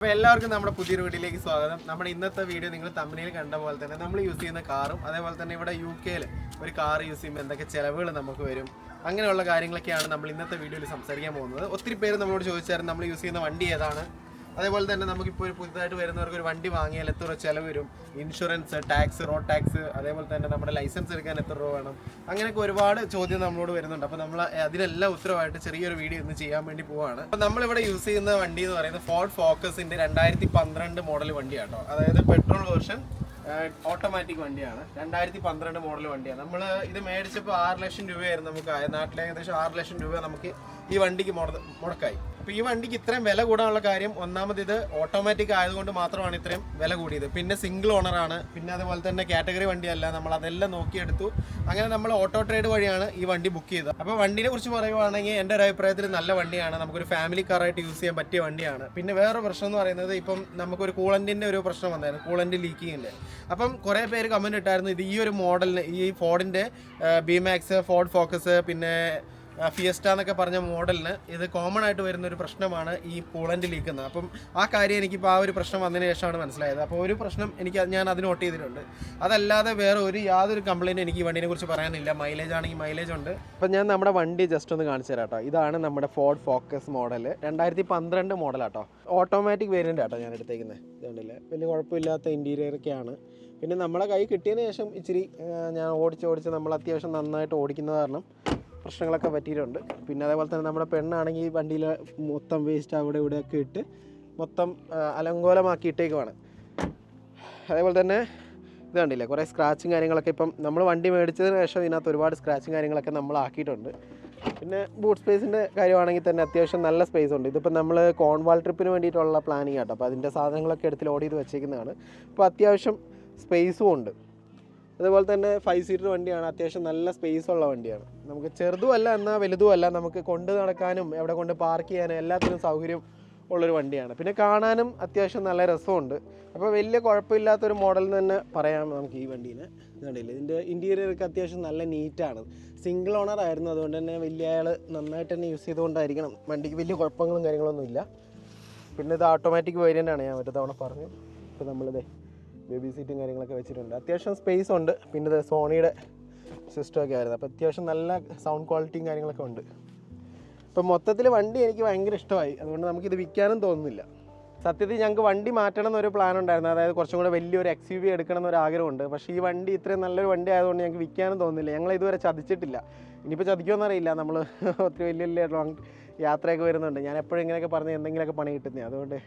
അപ്പോൾ എല്ലാവർക്കും നമ്മുടെ പുതിയൊരു വീഡിയോയിലേക്ക് സ്വാഗതം. നമ്മുടെ ഇന്നത്തെ വീഡിയോ നിങ്ങൾ തമ്മിൽ കണ്ട പോലെ തന്നെ നമ്മൾ യൂസ് ചെയ്യുന്ന കാറും അതേപോലെ തന്നെ ഇവിടെ യു കെയിൽ ഒരു കാർ യൂസ് ചെയ്യുമ്പോൾ എന്തൊക്കെ ചിലവുകൾ നമുക്ക് വരും അങ്ങനെയുള്ള കാര്യങ്ങളൊക്കെയാണ് നമ്മൾ ഇന്നത്തെ വീഡിയോയിൽ സംസാരിക്കാൻ പോകുന്നത്. ഒത്തിരി പേര് നമ്മളോട് ചോദിച്ചായിരുന്നു നമ്മൾ യൂസ് ചെയ്യുന്ന വണ്ടി ഏതാണ്? അതേപോലെ തന്നെ നമുക്കിപ്പോൾ ഒരു പുതുതായിട്ട് വരുന്നവർക്ക് ഒരു വണ്ടി വാങ്ങിയാൽ എത്ര ചിലവ് വരും? ഇൻഷുറൻസ് ടാക്സ് റോഡ് ടാക്സ് അതേപോലെ തന്നെ നമ്മുടെ ലൈസൻസ് എടുക്കാൻ എത്ര രൂപ വേണം? അങ്ങനെയൊക്കെ ഒരുപാട് ചോദ്യം നമ്മളോട് വരുന്നുണ്ട്. അപ്പോൾ നമ്മൾ അതിനെല്ലാം ഉത്തരവായിട്ട് ചെറിയൊരു വീഡിയോ ഇന്ന് ചെയ്യാൻ വേണ്ടി പോവാണ്. അപ്പോൾ നമ്മളിവിടെ യൂസ് ചെയ്യുന്ന വണ്ടി എന്ന് പറയുന്നത് ഫോർഡ് ഫോക്കസിന്റെ രണ്ടായിരത്തി പന്ത്രണ്ട് മോഡൽ വണ്ടിയാണ് കേട്ടോ അതായത് പെട്രോൾ വേർഷൻ ഓട്ടോമാറ്റിക് വണ്ടിയാണ്. രണ്ടായിരത്തി പന്ത്രണ്ട് മോഡൽ വണ്ടിയാണ്. നമ്മൾ ഇത് മേടിച്ചപ്പോൾ ആറ് ലക്ഷം രൂപയായിരുന്നു നമുക്ക്. നാട്ടിൽ ഏകദേശം ആറ് ലക്ഷം രൂപ നമുക്ക് ഈ വണ്ടിക്ക് മുട- മുടക്കായി. അപ്പോൾ ഈ വണ്ടിക്ക് ഇത്രയും വില കൂടാനുള്ള കാര്യം ഒന്നാമത് ഇത് ഓട്ടോമാറ്റിക് ആയതുകൊണ്ട് മാത്രമാണ് ഇത്രയും വില കൂടിയത്. പിന്നെ സിംഗിൾ ഓണറാണ് പിന്നെ അതുപോലെ തന്നെ കാറ്റഗറി വണ്ടിയല്ല. നമ്മൾ അതെല്ലാം നോക്കിയെടുത്തു. അങ്ങനെ നമ്മൾ ഓട്ടോ ട്രേഡ് വഴിയാണ് ഈ വണ്ടി ബുക്ക് ചെയ്തത്. അപ്പോൾ വണ്ടിനെ കുറിച്ച് പറയുവാണെങ്കിൽ എന്റെ ഒരു അഭിപ്രായത്തിൽ നല്ല വണ്ടിയാണ്. നമുക്കൊരു ഫാമിലി കാറായിട്ട് യൂസ് ചെയ്യാൻ പറ്റിയ വണ്ടിയാണ്. പിന്നെ വേറൊരു പ്രശ്നം എന്ന് പറയുന്നത് ഇപ്പം നമുക്കൊരു കൂളന്റിന്റെ ഒരു പ്രശ്നം വന്നായിരുന്നു. കൂളന്റ് ലീക്കിങ്ങിന്റെ അപ്പം കുറേ പേര് കമന്റ് ഇട്ടായിരുന്നു ഇത് ഈ ഒരു മോഡലിന് ഈ ഫോർഡിന്റെ ബി മാക്സ് ഫോർഡ് ഫോക്കസ് പിന്നെ ഫിയസ്റ്റ എന്നൊക്കെ പറഞ്ഞ മോഡലിന് ഇത് കോമൺ ആയിട്ട് വരുന്ന ഒരു പ്രശ്നമാണ് ഈ കൂളന്റ് ലീക്കുന്നത് അപ്പം ആ കാര്യം എനിക്കിപ്പോൾ ആ ഒരു പ്രശ്നം വന്നതിന് ശേഷമാണ് മനസ്സിലായത്. അപ്പോൾ ഒരു പ്രശ്നം എനിക്ക് ഞാൻ അത് നോട്ട് ചെയ്തിട്ടുണ്ട്. അതല്ലാതെ വേറെ ഒരു യാതൊരു കംപ്ലയിന്റ് എനിക്ക് ഈ വണ്ടിനെ കുറിച്ച് പറയാനില്ല. മൈലേജ് ആണെങ്കിൽ മൈലേജ് ഉണ്ട്. അപ്പം ഞാൻ നമ്മുടെ വണ്ടി ജസ്റ്റ് ഒന്ന് കാണിച്ചു തരാം കേട്ടോ ഇതാണ് നമ്മുടെ ഫോർഡ് ഫോക്കസ് മോഡൽ രണ്ടായിരത്തി പന്ത്രണ്ട് മോഡലാട്ടോ ഓട്ടോമാറ്റിക് വേരിയന്റ് ആട്ടോ ഞാൻ എടുത്തേക്കുന്നത് ഇതുണ്ടല്ലേ വലിയ കുഴപ്പമില്ലാത്ത ഇന്റീരിയർ ഒക്കെയാണ് പിന്നെ നമ്മളെ കൈ കിട്ടിയതിന് ശേഷം ഇച്ചിരി ഞാൻ ഓടിച്ച് ഓടിച്ച് നമ്മൾ അത്യാവശ്യം നന്നായിട്ട് ഓടിക്കുന്നത് കാരണം പ്രശ്നങ്ങളൊക്കെ പറ്റിയിട്ടുണ്ട്. പിന്നെ അതേപോലെ തന്നെ നമ്മുടെ പെണ്ണാണെങ്കിൽ വണ്ടിയിൽ മൊത്തം വേസ്റ്റ് അവിടെ ഇവിടെയൊക്കെ ഇട്ട് മൊത്തം അലങ്കോലമാക്കിയിട്ടേക്കുമാണ് അതേപോലെ തന്നെ ഇത് കണ്ടില്ലേ കുറേ സ്ക്രാച്ചും കാര്യങ്ങളൊക്കെ ഇപ്പം നമ്മൾ വണ്ടി മേടിച്ചതിന് ശേഷം ഇതിനകത്ത് ഒരുപാട് സ്ക്രാച്ചും കാര്യങ്ങളൊക്കെ നമ്മൾ ആക്കിയിട്ടുണ്ട്. പിന്നെ ബൂട്ട് സ്പേസിന്റെ കാര്യമാണെങ്കിൽ തന്നെ അത്യാവശ്യം നല്ല സ്പേസ് ഉണ്ട്. ഇതിപ്പോൾ നമ്മൾ കോൺവാൾ ട്രിപ്പിന് വേണ്ടിയിട്ടുള്ള പ്ലാനിങ് ആട്ടോ അപ്പോൾ അതിന്റെ സാധനങ്ങളൊക്കെ എടുത്ത് ലോഡ് ചെയ്ത് വെച്ചേക്കുന്നതാണ്. അപ്പോൾ അത്യാവശ്യം സ്പേസും ഉണ്ട്. അതുപോലെ തന്നെ ഫൈവ് സീറ്റർ വണ്ടിയാണ്. അത്യാവശ്യം നല്ല സ്പേസ് ഉള്ള വണ്ടിയാണ്. നമുക്ക് ചെറുതുമല്ല എന്നാൽ വലുതുമല്ല നമുക്ക് കൊണ്ട് നടക്കാനും എവിടെ കൊണ്ട് പാർക്ക് ചെയ്യാനും എല്ലാത്തിനും സൗകര്യം ഉള്ളൊരു വണ്ടിയാണ്. പിന്നെ കാണാനും അത്യാവശ്യം നല്ല രസമുണ്ട്. അപ്പോൾ വലിയ കുഴപ്പമില്ലാത്തൊരു മോഡൽ തന്നെ പറയാം നമുക്ക് ഈ വണ്ടീനെ. കണ്ടില്ല? ഇതിന്റെ ഇന്റീരിയറൊക്കെ അത്യാവശ്യം നല്ല നീറ്റാണ് സിംഗിൾ ഓണർ ആയിരുന്നു. അതുകൊണ്ട് തന്നെ വലിയ അയാൾ നന്നായിട്ട് തന്നെ യൂസ് ചെയ്തുകൊണ്ടായിരിക്കണം. വണ്ടിക്ക് വലിയ കുഴപ്പങ്ങളും കാര്യങ്ങളൊന്നും ഇല്ല. പിന്നെ ഇത് ഓട്ടോമാറ്റിക് വേരിയന്റ് ആണ് ഞാൻ ഒരു തവണ പറഞ്ഞു ഇപ്പോൾ നമ്മളിത് ബേബി സീറ്റും കാര്യങ്ങളൊക്കെ വെച്ചിട്ടുണ്ട്. അത്യാവശ്യം സ്പേസ് ഉണ്ട്. പിന്നെ ഇത് സോണിയുടെ സിസ്റ്റം ഒക്കെ ആയിരുന്നു. അപ്പോൾ അത്യാവശ്യം നല്ല സൗണ്ട് ക്വാളിറ്റിയും കാര്യങ്ങളൊക്കെ ഉണ്ട്. അപ്പോൾ മൊത്തത്തിൽ വണ്ടി എനിക്ക് ഭയങ്കര ഇഷ്ടമായി. അതുകൊണ്ട് നമുക്കിത് വിൽക്കാനും തോന്നുന്നില്ല. സത്യത്തിൽ ഞങ്ങൾക്ക് വണ്ടി മാറ്റണം എന്നൊരു പ്ലാൻ ഉണ്ടായിരുന്നു. അതായത് കുറച്ചും കൂടെ വലിയൊരു എക്സ് യു വി എടുക്കണം എന്നൊരു ആഗ്രഹമുണ്ട്. പക്ഷേ ഈ വണ്ടി ഇത്രയും നല്ലൊരു വണ്ടി ആയതുകൊണ്ട് ഞങ്ങൾക്ക് വിൽക്കാനും തോന്നുന്നില്ല. ഞങ്ങൾ ഇതുവരെ ചതിച്ചിട്ടില്ല. ഇനിയിപ്പോൾ ചതിക്കുമെന്നറിയില്ല നമ്മൾ ഒത്തിരി വലിയ വലിയ ലോങ് യാത്രയൊക്കെ വരുന്നുണ്ട്. ഞാൻ എപ്പോഴും ഇങ്ങനെയൊക്കെ പറഞ്ഞ് എന്തെങ്കിലുമൊക്കെ പണി കിട്ടുന്നേ അതുകൊണ്ട്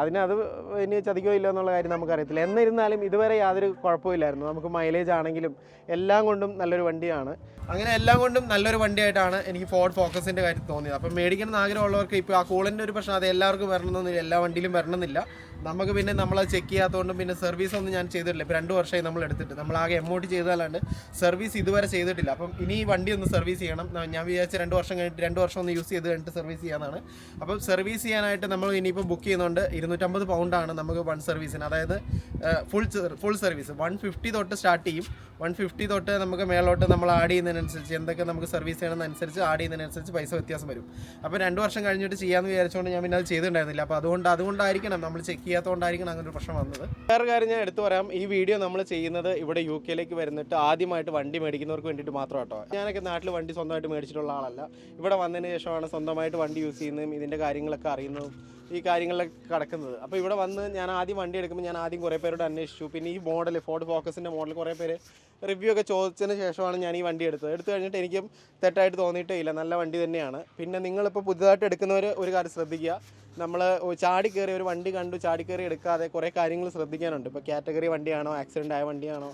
അതിന് അത് ഇനി ചതിക്കോ ഇല്ല എന്നുള്ള കാര്യം നമുക്കറിയത്തില്ല. എന്നിരുന്നാലും ഇതുവരെ യാതൊരു കുഴപ്പമില്ലായിരുന്നു നമുക്ക് മൈലേജ് ആണെങ്കിലും എല്ലാം കൊണ്ടും നല്ലൊരു വണ്ടിയാണ്. അങ്ങനെ എല്ലാം കൊണ്ടും നല്ലൊരു വണ്ടിയായിട്ടാണ് എനിക്ക് ഫോർഡ് ഫോക്കസിന്റെ കാര്യം തോന്നിയത്. അപ്പം മേടിക്കണം എന്ന് ആഗ്രഹമുള്ളവർക്ക് ഇപ്പോൾ ആ കൂളിന്റെ ഒരു പ്രശ്നം അത് എല്ലാവർക്കും വരണമെന്നില്ല എല്ലാ വണ്ടിയിലും വരണമെന്നില്ല. നമുക്ക് പിന്നെ നമ്മളത് ചെക്ക് ചെയ്യാത്തതുകൊണ്ടും പിന്നെ സർവീസ് ഒന്നും ഞാൻ ചെയ്തിട്ടില്ല. ഇപ്പോൾ രണ്ട് വർഷമായി നമ്മൾ എടുത്തിട്ട്. നമ്മൾ ആകെ എമൗണ്ട് ചെയ്തതല്ലാണ്ട് സർവീസ് ഇതുവരെ ചെയ്തിട്ടില്ല. അപ്പം ഇനി ഈ വണ്ടി ഒന്ന് സർവീസ് ചെയ്യണം. ഞാൻ വിചാരിച്ച രണ്ട് വർഷം കഴിഞ്ഞിട്ട് രണ്ട് വർഷം ഒന്ന് യൂസ് ചെയ്ത് കഴിഞ്ഞിട്ട് സർവീസ് ചെയ്യാനാണ് അപ്പം സർവീസ് ചെയ്യാനായിട്ട് നമ്മൾ ഇനിയിപ്പോൾ ബുക്ക് ചെയ്യുന്നുണ്ട്. ഇരുന്നൂറ്റമ്പത് പൗണ്ടാണ് നമുക്ക് വൺ സർവീസിന് അതായത് full full service one fifty തൊട്ട് സ്റ്റാർട്ട് ചെയ്യും. വൺ ഫിഫ്റ്റി തൊട്ട് നമുക്ക് മേലോട്ട് നമ്മൾ ആഡ് ചെയ്യുന്നതിനനുസരിച്ച് എന്തൊക്കെ നമുക്ക് സർവീസ് ചെയ്യണമെന്നനുസരിച്ച് ആഡ് ചെയ്യുന്നതിനനുസരിച്ച് പൈസ വ്യത്യാസം വരും. അപ്പോൾ രണ്ട് വർഷം കഴിഞ്ഞിട്ട് ചെയ്യാമെന്ന് വിചാരിച്ചുകൊണ്ട് ഞാൻ പിന്നെ അത് ചെയ്തിട്ടുണ്ടായിരുന്നില്ല. അപ്പോൾ അതുകൊണ്ട് അതുകൊണ്ടായിരിക്കണം നമ്മൾ ചെക്ക് ചെയ്യാത്തതുകൊണ്ടായിരിക്കണം അങ്ങനെ ഒരു പ്രശ്നം വന്നത്. വേറെ കാര്യം ഞാൻ എടുത്തു പറയാം. ഈ വീഡിയോ നമ്മൾ ചെയ്യുന്നത് ഇവിടെ യു കെയിലേക്ക് വരുന്നിട്ട് ആദ്യമായിട്ട് വണ്ടി മേടിക്കുന്നവർക്ക് വേണ്ടിയിട്ട് മാത്രം കേട്ടോ ഞാനൊക്കെ നാട്ടിൽ വണ്ടി സ്വന്തമായിട്ട് മേടിച്ചിട്ടുള്ള ആളല്ല. ഇവിടെ വന്നതിന് ശേഷമാണ് സ്വന്തമായിട്ട് വണ്ടി യൂസ് ചെയ്യുന്നതും ഇതിന്റെ കാര്യങ്ങളൊക്കെ അറിയുന്നതും ഈ കാര്യങ്ങളിലൊക്കെ കിടക്കുന്നത്. അപ്പോൾ ഇവിടെ വന്ന് ഞാൻ ആദ്യം വണ്ടി എടുക്കുമ്പോൾ ഞാൻ ആദ്യം കുറേ പേരോട് അന്വേഷിച്ചു. പിന്നെ ഈ മോഡൽ ഫോർഡ് ഫോക്കസിന്റെ മോഡൽ കുറേ പേര് റിവ്യൂ ഒക്കെ ചോദിച്ചതിന് ശേഷമാണ് ഞാൻ ഈ വണ്ടി എടുത്തത്. എടുത്തു കഴിഞ്ഞിട്ട് എനിക്കും തെറ്റായിട്ട് തോന്നിയിട്ടേ ഇല്ല. നല്ല വണ്ടി തന്നെയാണ്. പിന്നെ നിങ്ങളിപ്പോൾ പുതുതായിട്ട് എടുക്കുന്നവർ ഒരു കാര്യം ശ്രദ്ധിക്കുക. നമ്മൾ ചാടി കയറി ഒരു വണ്ടി കണ്ടു ചാടി കയറി എടുക്കാതെ കുറേ കാര്യങ്ങൾ ശ്രദ്ധിക്കാനുണ്ട്. ഇപ്പോൾ കാറ്റഗറി വണ്ടിയാണോ ആക്സിഡന്റ് ആയ വണ്ടിയാണോ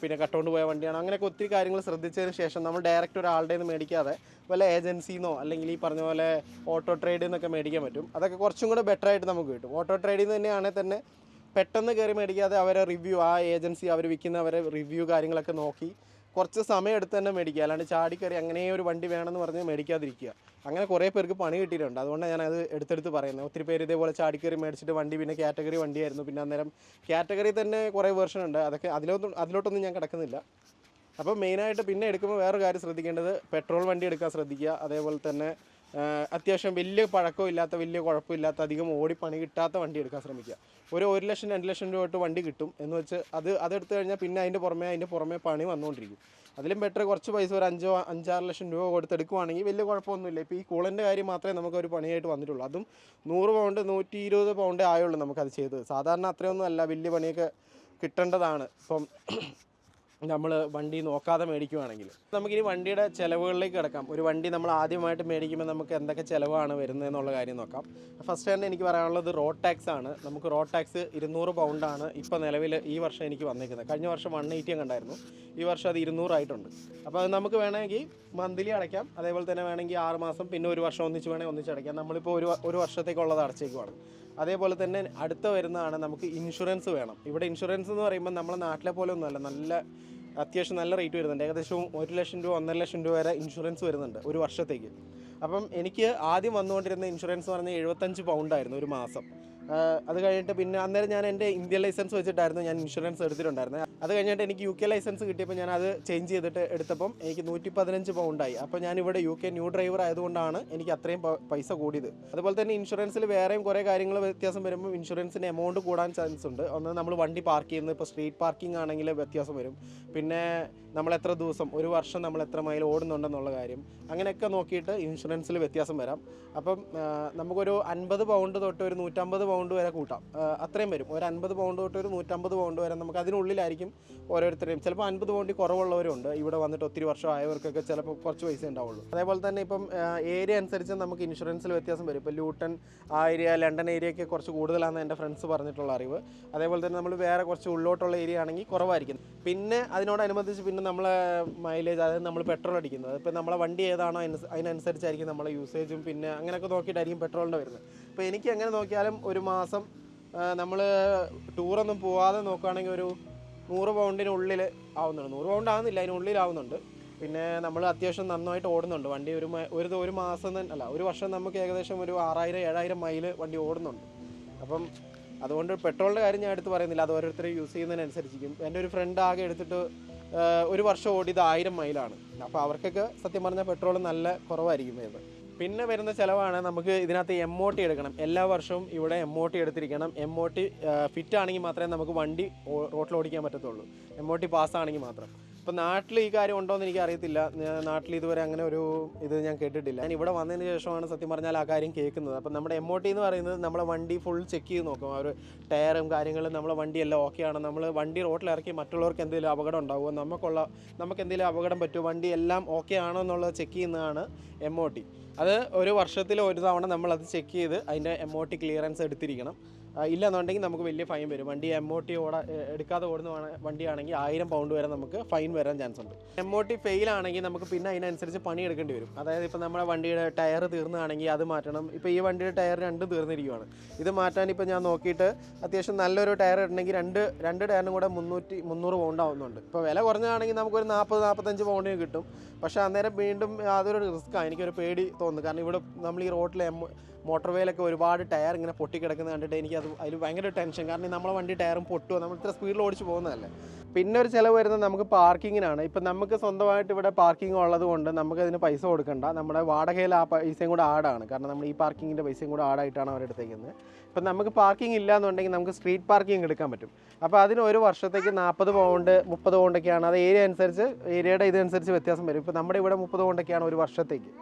പിന്നെ കട്ടുകൊണ്ട് പോയ വണ്ടിയാണോ. അങ്ങനെയൊക്കെ ഒത്തിരി കാര്യങ്ങൾ ശ്രദ്ധിച്ചതിന് ശേഷം നമ്മൾ ഡയറക്റ്റ് ഒരാളുടെ നിന്ന് മേടിക്കാതെ വല്ല ഏജൻസിന്നോ അല്ലെങ്കിൽ ഈ പറഞ്ഞ പോലെ ഓട്ടോ ട്രേഡിൽ നിന്നൊക്കെ മേടിക്കാൻ പറ്റും. അതൊക്കെ കുറച്ചും കൂടെ ബെറ്റർ ആയിട്ട് നമുക്ക് കിട്ടും. ഓട്ടോ ട്രേഡിൽ നിന്ന് തന്നെയാണെങ്കിൽ തന്നെ പെട്ടെന്ന് കയറി മേടിക്കാതെ അവരെ റിവ്യൂ ആ ഏജൻസി അവർ വിൽക്കുന്നവരെ റിവ്യൂ കാര്യങ്ങളൊക്കെ നോക്കി കുറച്ച് സമയം എടുത്ത് തന്നെ മേടിക്കുക. അല്ലാണ്ട് ചാടിക്കറി അങ്ങനെ ഒരു വണ്ടി വേണമെന്ന് പറഞ്ഞ് മേടിക്കാതിരിക്കുക. അങ്ങനെ കുറേ പേർക്ക് പണി കിട്ടിയിട്ടുണ്ട്. അതുകൊണ്ടാണ് ഞാനത് എടുത്തെടുത്ത് പറയുന്നത്. ഒത്തിരി പേര് ഇതേപോലെ ചാടിക്കറി മേടിച്ചിട്ട് വണ്ടി പിന്നെ കാറ്റഗറി വണ്ടിയായിരുന്നു. പിന്നെ അന്നേരം കാറ്റഗറി തന്നെ കുറേ വേർഷൻ ഉണ്ട്. അതൊക്കെ അതിലോട്ടും അതിലോട്ടൊന്നും ഞാൻ കിടക്കുന്നില്ല. അപ്പോൾ മെയിനായിട്ട് പിന്നെ എടുക്കുമ്പോൾ വേറൊരു കാര്യം ശ്രദ്ധിക്കേണ്ടത് പെട്രോൾ വണ്ടി എടുക്കാൻ ശ്രദ്ധിക്കുക. അതേപോലെ തന്നെ അത്യാവശ്യം വലിയ പഴക്കമില്ലാത്ത വലിയ കുഴപ്പമില്ലാത്ത അധികം ഓടി പണി കിട്ടാത്ത വണ്ടി എടുക്കാൻ ശ്രമിക്കുക. ഒരു ഒരു ലക്ഷം രണ്ട് ലക്ഷം രൂപ തൊട്ട് വണ്ടി കിട്ടും എന്ന് വെച്ച് അത് അതെടുത്തു കഴിഞ്ഞാൽ പിന്നെ അതിന്റെ പുറമേ അതിന്റെ പുറമേ പണി വന്നുകൊണ്ടിരിക്കും. അതിലും ബെറ്റർ കുറച്ച് പൈസ ഒരു അഞ്ചോ അഞ്ചാറ് ലക്ഷം രൂപ കൊടുത്തെടുക്കുവാണെങ്കിൽ വലിയ കുഴപ്പമൊന്നുമില്ല. ഇപ്പോൾ ഈ കൂളന്റെ കാര്യം മാത്രമേ നമുക്ക് ഒരു പണിയായിട്ട് വന്നിട്ടുള്ളൂ. അതും നൂറ് പൗണ്ട് നൂറ്റി ഇരുപത് പൗണ്ടേ ആയുള്ളൂ നമുക്കത് ചെയ്തത്. സാധാരണ അത്രയൊന്നും അല്ല. വലിയ പണിയൊക്കെ കിട്ടേണ്ടതാണ്. ഇപ്പം നമ്മൾ വണ്ടി നോക്കാതെ മേടിക്കുവാണെങ്കിൽ. നമുക്കിനി വണ്ടിയുടെ ചിലവുകളിലേക്ക് കിടക്കാം. ഒരു വണ്ടി നമ്മൾ ആദ്യമായിട്ട് മേടിക്കുമ്പോൾ നമുക്ക് എന്തൊക്കെ ചിലവാണ് വരുന്നത് എന്നുള്ള കാര്യം നോക്കാം. ഫസ്റ്റ് തന്നെ എനിക്ക് പറയാനുള്ളത് റോഡ് ടാക്സ് ആണ്. നമുക്ക് റോഡ് ടാക്സ് ഇരുന്നൂറ് പൗണ്ടാണ് ഇപ്പോൾ നിലവിൽ ഈ വർഷം എനിക്ക് വന്നിരിക്കുന്നത്. കഴിഞ്ഞ വർഷം വൺ എയ്റ്റി കണ്ടായിരുന്നു. ഈ വർഷം അത് ഇരുന്നൂറായിട്ടുണ്ട് അപ്പോൾ അത് നമുക്ക് വേണമെങ്കിൽ മന്ത്ലി അടയ്ക്കാം. അതേപോലെ തന്നെ വേണമെങ്കിൽ ആറ് മാസം പിന്നെ ഒരു വർഷം ഒന്നിച്ച് വേണമെങ്കിൽ ഒന്നിച്ച് അടയ്ക്കാം. നമ്മളിപ്പോൾ ഒരു ഒരു വർഷത്തേക്കുള്ളത് അടച്ചേക്കുവാണ്. അതേപോലെ തന്നെ അടുത്ത വരുന്നതാണ് നമുക്ക് ഇൻഷുറൻസ് വേണം. ഇവിടെ ഇൻഷുറൻസ് എന്ന് പറയുമ്പോൾ നമ്മളെ നാട്ടിലെ പോലെ ഒന്നുമല്ല. നല്ല അത്യാവശ്യം നല്ല റേറ്റ് വരുന്നുണ്ട്. ഏകദേശം ഒരു ലക്ഷം രൂപ ഒന്നര ലക്ഷം രൂപ വരെ ഇൻഷുറൻസ് വരുന്നുണ്ട് ഒരു വർഷത്തേക്ക്. അപ്പം എനിക്ക് ആദ്യം വന്നുകൊണ്ടിരുന്ന ഇൻഷുറൻസ് പറഞ്ഞാൽ എഴുപത്തഞ്ച് പൗണ്ടായിരുന്നു ഒരു മാസം. അത് കഴിഞ്ഞിട്ട് പിന്നെ അന്നേരം ഞാൻ എന്റെ ഇന്ത്യൻ ലൈസൻസ് വെച്ചിട്ടായിരുന്നു ഞാൻ ഇൻഷുറൻസ് എടുത്തിട്ടുണ്ടായിരുന്നത് അത് കഴിഞ്ഞിട്ട് എനിക്ക് യു കെ ലൈസൻസ് കിട്ടിയപ്പോൾ ഞാൻ അത് ചേഞ്ച് ചെയ്തിട്ട് എടുത്തപ്പം എനിക്ക് നൂറ്റി പതിനഞ്ച് പൗണ്ടായി. അപ്പോൾ ഞാൻ ഇവിടെ യു കെ ന്യൂ ഡ്രൈവർ ആയതുകൊണ്ടാണ് എനിക്ക് അത്രയും പൈസ കൂടിയത്. അതുപോലെ തന്നെ ഇൻഷുറൻസിൽ വേറെയും കുറേ കാര്യങ്ങൾ വ്യത്യാസം വരുമ്പോൾ ഇൻഷുറൻസിന് എമൗണ്ട് കൂടാൻ ചാൻസ് ഉണ്ട്. ഒന്ന് നമ്മൾ വണ്ടി പാർക്ക് ചെയ്യുന്നത് ഇപ്പോൾ സ്ട്രീറ്റ് പാർക്കിംഗ് ആണെങ്കിൽ വ്യത്യാസം വരും. പിന്നെ നമ്മൾ എത്ര ദിവസം ഒരു വർഷം നമ്മൾ എത്ര മൈൽ ഓടുന്നുണ്ടെന്നുള്ള കാര്യം അങ്ങനെയൊക്കെ നോക്കിയിട്ട് ഇൻഷുറൻസിൽ വ്യത്യാസം വരാം. അപ്പം നമുക്കൊരു അൻപത് പൗണ്ട് തൊട്ട് ഒരു നൂറ്റമ്പത് പൗണ്ട് വരെ കൂട്ടാം. അത്രയും വരും. ഒരു അൻപത് പൗണ്ട് തൊട്ട് ഒരു നൂറ്റമ്പത് പൗണ്ട് വരെ നമുക്ക് അതിനുള്ളിലായിരിക്കും ഓരോരുത്തരെയും. ചിലപ്പോൾ അൻപത് പൗണ്ടിൽ കുറവുള്ളവരുണ്ട്. ഇവിടെ വന്നിട്ട് ഒത്തിരി വർഷം ആയവർക്കൊക്കെ ചിലപ്പോൾ കുറച്ച് പൈസ ഉണ്ടാവുള്ളൂ. അതേപോലെ തന്നെ ഇപ്പം ഏരിയ അനുസരിച്ച് നമുക്ക് ഇൻഷുറൻസിൽ വ്യത്യാസം വരും. ഇപ്പോൾ ലൂട്ടൺ ആ ഏരിയ ലണ്ടൻ ഏരിയയൊക്കെ കുറച്ച് കൂടുതലാണെന്ന് എന്റെ ഫ്രണ്ട്സ് പറഞ്ഞിട്ടുള്ള അറിവ്. അതേപോലെ തന്നെ നമ്മൾ വേറെ കുറച്ച് ഉള്ളോട്ടുള്ള ഏരിയ ആണെങ്കിൽ കുറവായിരിക്കും. പിന്നെ അതിനോടനുബന്ധിച്ച് പിന്നെ നമ്മളെ മൈലേജ് അതായത് നമ്മൾ പെട്രോൾ അടിക്കുന്നത്. ഇപ്പം നമ്മളെ വണ്ടി ഏതാണോ അതിനനുസരിച്ചായിരിക്കും നമ്മളെ യൂസേജും പിന്നെ അങ്ങനെയൊക്കെ നോക്കിയിട്ടായിരിക്കും പെട്രോളിന്റെ വരുന്നത്. അപ്പോൾ എനിക്ക് എങ്ങനെ നോക്കിയാലും ഒരു മാസം നമ്മൾ ടൂറൊന്നും പോവാതെ നോക്കുകയാണെങ്കിൽ ഒരു നൂറ് പൗണ്ടിനുള്ളിൽ ആവുന്നുണ്ട്. നൂറ് പൗണ്ട് ആവുന്നില്ല അതിനുള്ളിൽ ആവുന്നുണ്ട്. പിന്നെ നമ്മൾ അത്യാവശ്യം നന്നായിട്ട് ഓടുന്നുണ്ട്. വണ്ടി ഒരു ഒരു ഒരു മാസം തന്നെ അല്ല ഒരു വർഷം നമുക്ക് ഏകദേശം ഒരു ആറായിരം ഏഴായിരം മൈൽ വണ്ടി ഓടുന്നുണ്ട്. അപ്പം അതുകൊണ്ട് പെട്രോളിന്റെ കാര്യം ഞാൻ എടുത്ത് പറയുന്നില്ല. അത് ഓരോരുത്തർ യൂസ് ചെയ്യുന്നതിനനുസരിച്ചിരിക്കും. എന്റെ ഒരു ഫ്രണ്ട് ആകെ എടുത്തിട്ട് ഒരു വർഷം ഓടിയത് ആയിരം മൈലാണ്. അപ്പോൾ അവർക്കൊക്കെ സത്യം പറഞ്ഞാൽ പെട്രോൾ നല്ല കുറവായിരിക്കും വരുന്നത്. പിന്നെ വരുന്ന ചിലവാണ് നമുക്ക് ഇതിനകത്ത് എം ഒ ടി എടുക്കണം. എല്ലാ വർഷവും ഇവിടെ എം ഒ ടി എടുത്തിരിക്കണം. എം ഒ ടി ഫിറ്റ് ആണെങ്കിൽ മാത്രമേ നമുക്ക് വണ്ടി റോട്ടിൽ ഓടിക്കാൻ പറ്റത്തുള്ളൂ. എം ഒ ടി പാസ്സാണെങ്കിൽ മാത്രം. ഇപ്പം നാട്ടിൽ ഈ കാര്യം ഉണ്ടോ എന്ന് എനിക്ക് അറിയത്തില്ല. നാട്ടിൽ ഇതുവരെ അങ്ങനെ ഒരു ഇത് ഞാൻ കേട്ടിട്ടില്ല. ഞാൻ ഇവിടെ വന്നതിന് ശേഷമാണ് സത്യം പറഞ്ഞാൽ ആ കാര്യം കേൾക്കുന്നത്. അപ്പം നമ്മുടെ എം ഒ ടി എന്ന് പറയുന്നത് നമ്മളെ വണ്ടി ഫുൾ ചെക്ക് ചെയ്ത് നോക്കും. ആ ഒരു ടയറും കാര്യങ്ങളും നമ്മളെ വണ്ടി എല്ലാം ആണ്? നമ്മൾ വണ്ടി റോട്ടിൽ ഇറക്കി മറ്റുള്ളവർക്ക് എന്തെങ്കിലും അപകടം ഉണ്ടാവുമോ? നമുക്കുള്ള നമുക്ക് എന്തെങ്കിലും അപകടം പറ്റുമോ? വണ്ടി എല്ലാം ഓക്കെ ആണോ എന്നുള്ളത് ചെക്ക് ചെയ്യുന്നതാണ് എം ഒ ടി അത് ഒരു വർഷത്തിൽ ഒരു തവണ നമ്മളത് ചെക്ക് ചെയ്ത് അതിന്റെ എം ഒ ടി ക്ലിയറൻസ് എടുത്തിരിക്കണം. ഇല്ലെന്നുണ്ടെങ്കിൽ നമുക്ക് വലിയ ഫൈൻ വരും. വണ്ടി എം ഒ ടി ഓട എ- എടുക്കാതെ ഓടുന്ന വാണ- വണ്ടിയാണെങ്കിൽ ആയിരം പൗണ്ട് വരെ നമുക്ക് ഫൈൻ വരാൻ ചാൻസ് ഉണ്ട്. എം ഒ ടി ഫെയിൽ ആണെങ്കിൽ നമുക്ക് പിന്നെ അതിനനുസരിച്ച് പണി എടുക്കേണ്ടി വരും. അതായത് ഇപ്പോൾ നമ്മുടെ വണ്ടിയുടെ ടയർ തീർന്നതാണെങ്കിൽ അത് മാറ്റണം. ഇപ്പോൾ ഈ വണ്ടിയുടെ ടയർ രണ്ടും തീർന്നിരിക്കുകയാണ് ഇത് മാറ്റാൻ ഇപ്പോൾ ഞാൻ നോക്കിയിട്ട് അത്യാവശ്യം നല്ലൊരു ടയർ ഇടണമെങ്കിൽ രണ്ട് രണ്ട് ടയറിനും കൂടെ മുന്നൂറ്റി മുന്നൂറ് പൗണ്ട് ആവുന്നുണ്ട്. ഇപ്പോൾ വില കുറഞ്ഞതാണെങ്കിൽ നമുക്കൊരു നാൽപ്പത് നാൽപ്പത്തഞ്ച് പൗണ്ടിന് കിട്ടും. പക്ഷേ അന്നേരം വീണ്ടും അതൊരു റിസ്ക്കാണ് എനിക്കൊരു പേടി തോന്നുന്നു. കാരണം ഇവിടെ നമ്മൾ ഈ റോട്ടിലെ മോട്ടോർ വേയിലൊക്കെ ഒരുപാട് ടയർ ഇങ്ങനെ പൊട്ടിക്കിടക്കുന്നത് കണ്ടിട്ട് എനിക്ക് അത് അതിൽ ഭയങ്കര ടെൻഷൻ. കാരണം നമ്മളെ വണ്ടി ടയറും പൊട്ടുമോ നമ്മൾ ഇത്ര സ്പീഡിൽ ഓടിച്ച് പോകുന്നതല്ലേ. പിന്നെ ഒരു ചിലവ് വരുന്നത് നമുക്ക് പാർക്കിങ്ങിനാണ്. ഇപ്പം നമുക്ക് സ്വന്തമായിട്ട് ഇവിടെ പാർക്കിംഗ് ഉള്ളത് കൊണ്ട് നമുക്ക് അതിന് പൈസ കൊടുക്കണ്ട. നമ്മുടെ വാടകയിൽ ആ പൈസയും കൂടെ ആഡാണ് കാരണം നമ്മൾ ഈ പാർക്കിങ്ങിന്റെ പൈസയും കൂടെ ആഡായിട്ടാണ് അവരെടുത്തേക്കുന്നത് ഇപ്പം നമുക്ക് പാർക്കിംഗ് ഇല്ല എന്നുണ്ടെങ്കിൽ നമുക്ക് സ്ട്രീറ്റ് പാർക്കിംഗ് എടുക്കാൻ പറ്റും. അപ്പോൾ അതിന് ഒരു വർഷത്തേക്ക് നാൽപ്പത് പൗണ്ട് മുപ്പത് പൗണ്ടൊക്കെയാണ്. അത് ഏരിയ അനുസരിച്ച് ഏരിയയുടെ ഇതനുസരിച്ച് വ്യത്യാസം വരും. ഇപ്പോൾ നമ്മുടെ ഇവിടെ മുപ്പത് പൗണ്ടൊക്കെയാണ് ഒരു വർഷത്തേക്ക്.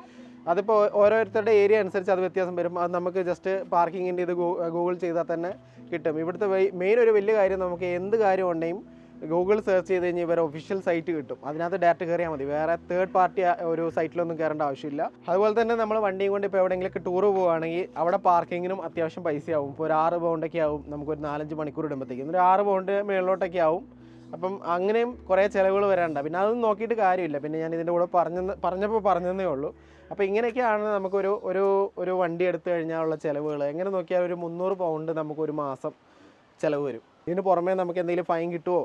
അതിപ്പോൾ ഓരോരുത്തരുടെ ഏരിയ അനുസരിച്ച് അത് വ്യത്യാസം വരും. അത് നമുക്ക് ജസ്റ്റ് പാർക്കിങ്ങിന്റെ ഇത് ഗൂഗിൾ ചെയ്താൽ തന്നെ കിട്ടും. ഇവിടുത്തെ മെയിൻ ഒരു വലിയ കാര്യം നമുക്ക് എന്ത് കാര്യം ഉണ്ടെങ്കിലും ഗൂഗിൾ സെർച്ച് ചെയ്ത് കഴിഞ്ഞാൽ ഇവരെ ഒഫീഷ്യൽ സൈറ്റ് കിട്ടും. അതിനകത്ത് ഡയറക്റ്റ് കയറിയാൽ മതി. വേറെ തേർഡ് പാർട്ടി ഒരു സൈറ്റിലൊന്നും കയറേണ്ട ആവശ്യമില്ല. അതുപോലെ തന്നെ നമ്മൾ വണ്ടിയും കൊണ്ട് ഇപ്പോൾ എവിടെയെങ്കിലും ടൂർ പോവുകയാണെങ്കിൽ അവിടെ പാർക്കിങ്ങിനും അത്യാവശ്യം പൈസയാവും. ഇപ്പോൾ ഒരു ആറ് പൗണ്ടൊക്കെ ആവും. നമുക്കൊരു നാലഞ്ച് മണിക്കൂർ ഇടുമ്പോഴത്തേക്കും ഒരു ആറ് പൗണ്ട് മേളിലോട്ടൊക്കെ ആവും. അപ്പം അങ്ങനെയും കുറേ ചിലവുകൾ വരാനുണ്ട്. പിന്നെ അതൊന്നും നോക്കിയിട്ട് കാര്യമില്ല. പിന്നെ ഞാൻ ഇതിന്റെ കൂടെ പറഞ്ഞ പറഞ്ഞപ്പോൾ പറഞ്ഞതേ ഉള്ളൂ. അപ്പോൾ ഇങ്ങനെയൊക്കെയാണ് നമുക്കൊരു ഒരു ഒരു വണ്ടി എടുത്തു കഴിഞ്ഞാലുള്ള ചിലവുകൾ. എങ്ങനെ നോക്കിയാൽ ഒരു മുന്നൂറ് പൗണ്ട് നമുക്കൊരു മാസം ചിലവ് വരും. ഇതിന് പുറമേ നമുക്ക് എന്തെങ്കിലും ഫൈൻ കിട്ടുമോ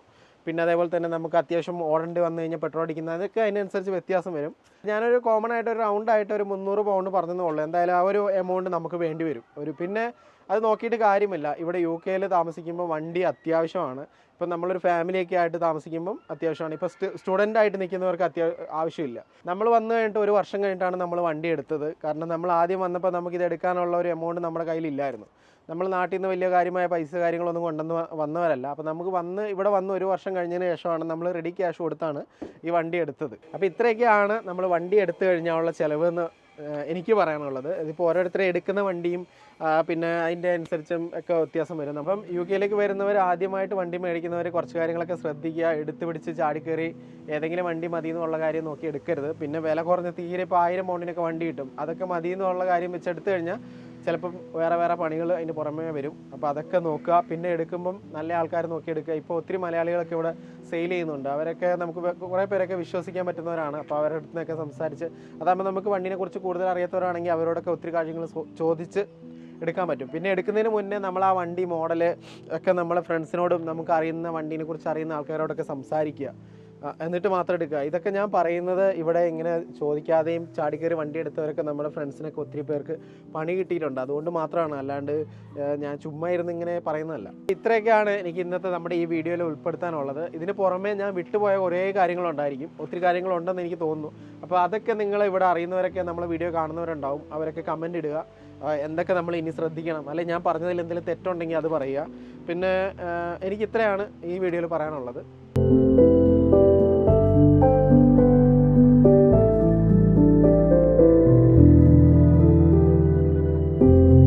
പിന്നെ അതേപോലെ തന്നെ നമുക്ക് അത്യാവശ്യം ഓടേണ്ടി വന്നു കഴിഞ്ഞാൽ പെട്രോൾ അടിക്കുന്ന അതൊക്കെ അതിനനുസരിച്ച് വ്യത്യാസം വരും. ഞാനൊരു കോമൺ ആയിട്ട് ഒരു റൗണ്ട് ആയിട്ട് ഒരു മുന്നൂറ് പൗണ്ട് പറഞ്ഞതേ ഉള്ളൂ. എന്തായാലും ആ ഒരു എമൗണ്ട് നമുക്ക് വേണ്ടി വരും. ഒരു പിന്നെ അത് നോക്കിയിട്ട് കാര്യമില്ല. ഇവിടെ യു കെയിൽ താമസിക്കുമ്പോൾ വണ്ടി അത്യാവശ്യമാണ്. ഇപ്പം നമ്മളൊരു ഫാമിലിയൊക്കെ ആയിട്ട് താമസിക്കുമ്പം അത്യാവശ്യമാണ്. ഇപ്പോൾ സ്റ്റുഡന്റ് ആയിട്ട് നിൽക്കുന്നവർക്ക് അത്യാ ആവശ്യമില്ല. നമ്മൾ വന്നു കഴിഞ്ഞിട്ട് ഒരു വർഷം കഴിഞ്ഞിട്ടാണ് നമ്മൾ വണ്ടി എടുത്തത്. കാരണം നമ്മൾ ആദ്യം വന്നപ്പോൾ നമുക്കിത് എടുക്കാനുള്ള ഒരു എമൗണ്ട് നമ്മുടെ കയ്യിലില്ലായിരുന്നു നമ്മൾ നാട്ടിൽ നിന്ന് വലിയ കാര്യമായ പൈസ കാര്യങ്ങളൊന്നും കൊണ്ടുവന്ന് വന്നവരല്ല. അപ്പോൾ നമുക്ക് വന്ന് ഇവിടെ വന്ന് ഒരു വർഷം കഴിഞ്ഞതിന് ശേഷമാണ് നമ്മൾ റെഡി ക്യാഷ് കൊടുത്താണ് ഈ വണ്ടി എടുത്തത്. അപ്പോൾ ഇത്രയൊക്കെയാണ് നമ്മൾ വണ്ടി എടുത്തു കഴിഞ്ഞാലുള്ള ചിലവ് എന്ന് എനിക്ക് പറയാനുള്ളത്. ഇതിപ്പോൾ ഓരോരുത്തരെ എടുക്കുന്ന വണ്ടിയും പിന്നെ അതിന്റെ അനുസരിച്ചും ഒക്കെ വ്യത്യാസം വരും. അപ്പം യു കെയിലേക്ക് വരുന്നവർ ആദ്യമായിട്ട് വണ്ടി മേടിക്കുന്നവർ കുറച്ച് കാര്യങ്ങളൊക്കെ ശ്രദ്ധിക്കുക. എടുത്തു പിടിച്ച് ചാടിക്കയറി ഏതെങ്കിലും വണ്ടി മതി എന്നുള്ള കാര്യം നോക്കി എടുക്കരുത്. പിന്നെ വില കുറഞ്ഞ തീരെ ഇപ്പോൾ ആയിരം പൗണ്ടിനൊക്കെ വണ്ടി കിട്ടും. അതൊക്കെ മതി എന്നുള്ള കാര്യം വെച്ച് എടുത്തു കഴിഞ്ഞാൽ ചിലപ്പം വേറെ വേറെ പണികൾ അതിന് പുറമേ വരും. അപ്പോൾ അതൊക്കെ നോക്കുക. പിന്നെ എടുക്കുമ്പം നല്ല ആൾക്കാർ നോക്കി എടുക്കുക. ഇപ്പോൾ ഒത്തിരി മലയാളികളൊക്കെ ഇവിടെ സെയിൽ ചെയ്യുന്നുണ്ട്. അവരൊക്കെ നമുക്ക് കുറേ പേരൊക്കെ വിശ്വസിക്കാൻ പറ്റുന്നവരാണ്. അപ്പോൾ അവരുടെ അടുത്ത് നിന്നൊക്കെ സംസാരിച്ച് അതാകുമ്പോൾ നമുക്ക് വണ്ടിനെ കുറിച്ച് കൂടുതൽ അറിയാത്തവരാണെങ്കിൽ അവരോടൊക്കെ ഒത്തിരി കാര്യങ്ങൾ ചോദിച്ച് എടുക്കാൻ പറ്റും. പിന്നെ എടുക്കുന്നതിന് മുന്നേ നമ്മൾ ആ വണ്ടി മോഡൽ ഒക്കെ നമ്മളെ ഫ്രണ്ട്സിനോടും നമുക്ക് അറിയുന്ന വണ്ടീനെ കുറിച്ച് അറിയുന്ന ആൾക്കാരോടൊക്കെ സംസാരിക്കുക. എന്നിട്ട് മാത്രം എടുക്കുക. ഇതൊക്കെ ഞാൻ പറയുന്നത് ഇവിടെ ഇങ്ങനെ ചോദിക്കാതെയും ചാടിക്കയറി വണ്ടി എടുത്തവരൊക്കെ നമ്മുടെ ഫ്രണ്ട്സിനൊക്കെ ഒത്തിരി പേർക്ക് പണി കിട്ടിയിട്ടുണ്ട്. അതുകൊണ്ട് മാത്രമാണ്. അല്ലാണ്ട് ഞാൻ ചുമ്മാ ഇരുന്ന് ഇങ്ങനെ പറയുന്നതല്ല. ഇത്രയൊക്കെയാണ് എനിക്ക് ഇന്നത്തെ നമ്മുടെ ഈ വീഡിയോയിൽ ഉൾപ്പെടുത്താനുള്ളത്. ഇതിന് പുറമേ ഞാൻ വിട്ടുപോയ ഒരേ കാര്യങ്ങളുണ്ടായിരിക്കും. ഒത്തിരി കാര്യങ്ങളുണ്ടെന്ന് എനിക്ക് തോന്നുന്നു. അപ്പോൾ അതൊക്കെ നിങ്ങൾ ഇവിടെ അറിയുന്നവരൊക്കെ നമ്മളെ വീഡിയോ കാണുന്നവരുണ്ടാവും. അവരൊക്കെ കമന്റ് ഇടുക. എന്തൊക്കെ നമ്മൾ ഇനി ശ്രദ്ധിക്കണം. അല്ലെങ്കിൽ ഞാൻ പറഞ്ഞതിൽ എന്തെങ്കിലും തെറ്റുണ്ടെങ്കിൽ അത് പറയുക. പിന്നെ എനിക്ക് ഇത്രയാണ് ഈ വീഡിയോയിൽ പറയാനുള്ളത്.